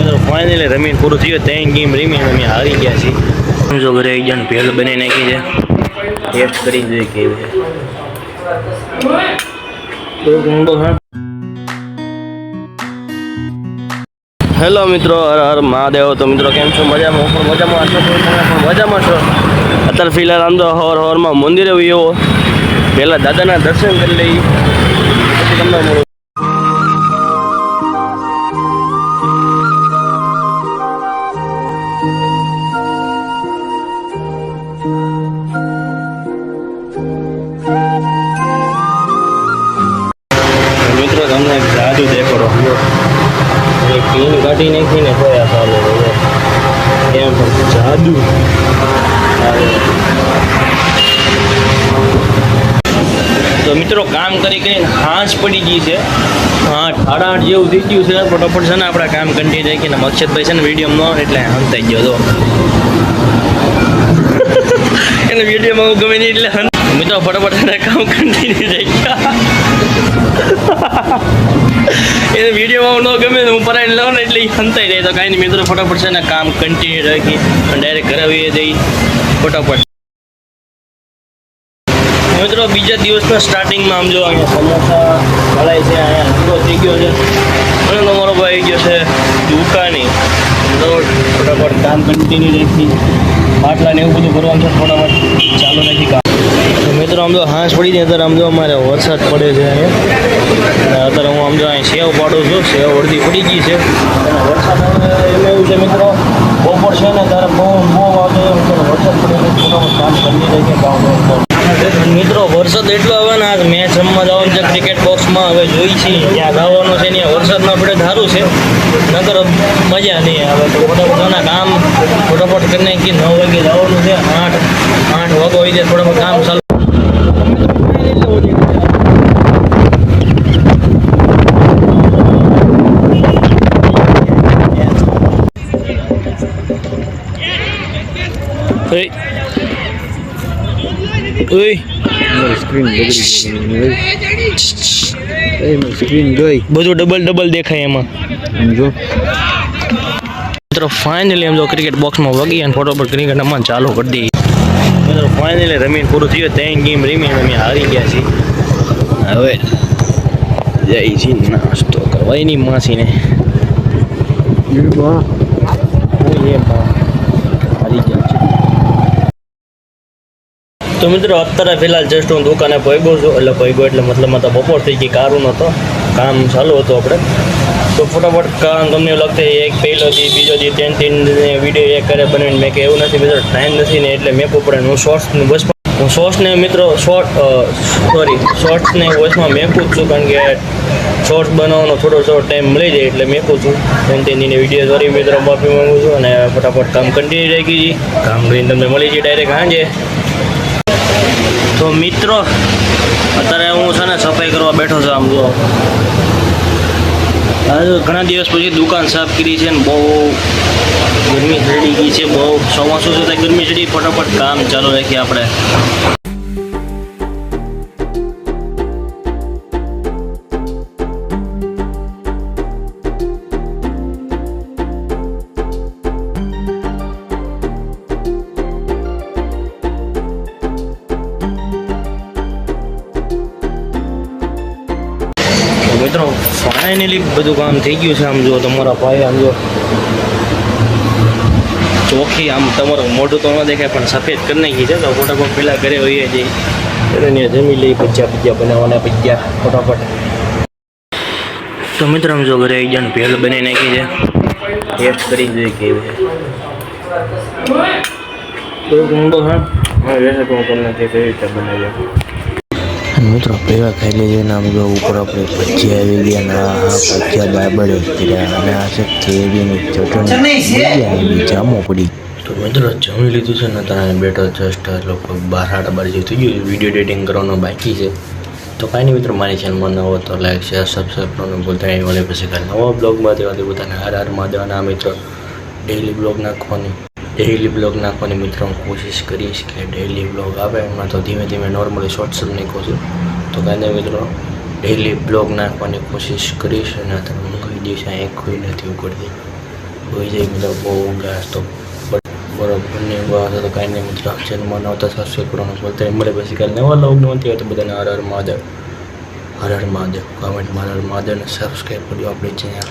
મિત્રો ફાઇનલી રમીને પૂરું થયું. ત્રણ ગેમ રમીને અમે હારી ગયા છીએ. જો ઘરે એક જણ ભેળ બની નાખી છે. ટેસ્ટ કરી જોઈએ કેવી છે. હેલો મિત્રો હર હર મહાદેવ. તો મિત્રો કેમ છો? મજામાં? હું પણ મજામાં આશા તમે પણ મજામાં? છો? અત્યારે ફિલહાલ આમ તો હવાર હવારમાં મંદિરે આવ્યો પહેલાં દાદાના દર્શન કરી લઈ પછી તમને તમને જાદુ દેખાડો એક પીન કાઢી નાખીને કોઈ ચાલુ કેમ? પણ જાદુ. તો મિત્રો કામ કરી કરીને હાંસ પડી ગઈ છે. હા, સાડા જેવું થઈ ગયું છે ફટોફટ છે ને આપણે કામ કંટી જાય કે મક્ષદભાઈ છે ને વીડિયો ન એટલે હંતાઈ થઈ ગયો તો. એને વિડીયોમાં ગમે નહીં એટલે મિત્રો ફટાફટ કામ કન્ટિન્યુ થઈ વિડીયોમાં ન ગમે તો હું પરાઈને લઉં ને એટલે ઈ હંતાઈ જાય. તો કાંઈ નહીં, મિત્રો, ફટાફટ છે ને કામ કન્ટિન્યુ રાખી ડાયરેક્ટ ઘરે આવીએ જઈ ફટાફટ. મિત્રો, બીજા દિવસના સ્ટાર્ટિંગમાં આમ જો અહીંયા સમોસા મળાય છે, અહીંયા પૂરો થઈ ગયો છે. અને તમારો ભાઈ ગયો છે દુકાની. ફટાફટ કામ કન્ટિન્યુ રાખી. પાટલા ને એવું બધું ભરવાનું છે ફટાફટ ચાલુ નથી કામ. મિત્રો, આમ તો હાંસ પડી જાય અત્યારે આમ જો અમારે વરસાદ પડે છે અહીંયા. અત્યારે હું આમ જો અહીં સેવ પાડું છું, સેવ અડધી પડી ગઈ છે. વરસાદ એમ એવું છે, મિત્રો, બપોર છે ને ત્યારે બહુ બહુ આવતો વરસાદ પડે કામ કરી દે છે કામ મિત્રો, વરસાદ એટલો આવે ને, આજ મેચ રમવા જવાનું છે ક્રિકેટ બોક્સમાં હવે જોઈ છીએ ત્યાં જવાનું છે ત્યાં વરસાદ ના પડે સારું છે. નકર મજા નહીં આવે, તો ફટાફટ એના કામ, ફટાફટ કરીને કે નવ વાગે જવાનું છે, આઠ આઠ વાગો હોય છે ફટાફટ કામ ચાલુ ડબલ ડબલ દેખાય એમાં. ફાઇનલી એમ જો ક્રિકેટ બોક્સમાં વગી અને ફોટો પર ક્રિકેટ અમારે ચાલુ કરી દઈએ. મિત્રો ફાઇનલી રમીને પૂરું થયું. ત્રણ ગેમ રમીને અમે હારી ગયા છીએ. હવે જઈ છીએ નાસ્તો કરવા. એની માસીને. એ બા હારી ગયા છે તો મિત્રો, અત્યારે ફિલહાલ જસ્ટ હું દુકાને પહોંચ્યો છું. એટલે પહોંચ્યો એટલે મતલબમાં તો બપોર થઈ ગઈ કારું નહોતો. કામ ચાલુ હતું આપણે. તો ફટાફટ કામ તમને એવું લાગતું એક પહેલો દી, બીજો દી, ત્રણ ત્રણ વીડિયો એક કરે બનાવીને મેં કે એવું નથી મિત્રો ટાઈમ નથી ને એટલે મેં પડે હું શોર્ટ્સનું બસ હું શોર્ટ્સને મિત્રો શોર્ટ સોરી શોર્ટ્સને વોઇસમાં મેકું જ છું, કારણ કે શોર્ટ્સ બનાવવાનો થોડો થોડો ટાઈમ મળી જાય એટલે મેકું છું. ત્રણ ત્રણ વીડિયો સોરી મિત્રો, માફી માંગુ છું અને ફટાફટ કામ કન્ટિન્યુ રહી ગઈ કામ કરીને તમને મળી જાય ડાયરેક્ટ સાંજે. તો મિત્રો, અત્યારે હું છે ને સફાઈ કરવા બેઠો છું આમ જો. ઘણા દિવસ પછી દુકાન સાફ કરી છે ને બહુ ગરમી ચડી ગઈ છે, બહુ ચોમાસું છે ગરમી ચડી, ફટાફટ કામ ચાલુ રાખીએ આપણે. મિત્રો ફાઇનલી બધું કામ થઈ ગયું છે. આમ જો તમારા ભાઈ, આમ જો ચોખ્ખી આમ તમારું મોઢું તો ન દેખાય, પણ સફેદ કરી નાખી છે. તો ફોટાફટ પેલા ઘરે હોઈએ જઈ એને જમી લઈ ભજીયા ભજીયા બનાવવાના ભજીયા, ફટાફટ. તો મિત્રો, આમ જો ઘરે એક જણ ભેળ બનાવી નાખી છે. ટેસ્ટ કરી જોઈએ કેવી છે. ઊંડો હા? રહેશે તો હું તમને કેવી રીતે બનાવી મિત્રો પહેલાં ખાઈ લેજે ને આમ જો ઉપર આપણે ભજીયા આવી ગયા ને આ ભજીયા બાબડે કર્યા અને આ છે કેરીની ચટણી જામો પડી. તો મિત્રો જમી લીધું છે ને ત્યાં બેઠો જસ્ટ લોકો બાર સાડા બાર જેવું થઈ ગયું વીડિયો એડિટિંગ કરવાનું બાકી છે. તો કાંઈ નહીં મિત્રો મારી ચેનલમાં નવો તો લાઈક શેર સબસ્ક્રાઈબ કરવાનું બોલતા નહીં વળે પછી કાલે નવા બ્લોગમાં દેવાથી પોતાને હાર હાર મહાદેવના મિત્રો ડેઇલી બ્લોગ નાખવાની. ડેઈલી બ્લોગ નાખવાની મિત્રો, હું કોશિશ કરીશ કે ડેઈલી બ્લોગ આવે. એમાં તો ધીમે ધીમે નોર્મલી શોર્ટ્સ જ નાખું છું. તો કાંઈ મિત્રો ડેઈલી બ્લોગ નાખવાની કોશિશ કરીશ અને તમને હું દિવસ એક કોઈ નથી ઉગડતી કોઈ જાય મિત્રો, બહુ ઊંઘાશ તો. બરોબર, ને ઊંઘા આવે તો કાંઈ નહીં મિત્રો ચેનલમાં નહોતા સબસ્ક્રાઈબ કરવાનું બોલતા મળે પછી કાલે નવા લોગ નહોતી હોય તો બધાને હર હર મહાદેવ. હર હર મહાદેવ. કોમેન્ટમાં હર હર મહાદેવ અને સબસ્ક્રાઈબ કરજો આપણી ચેનલ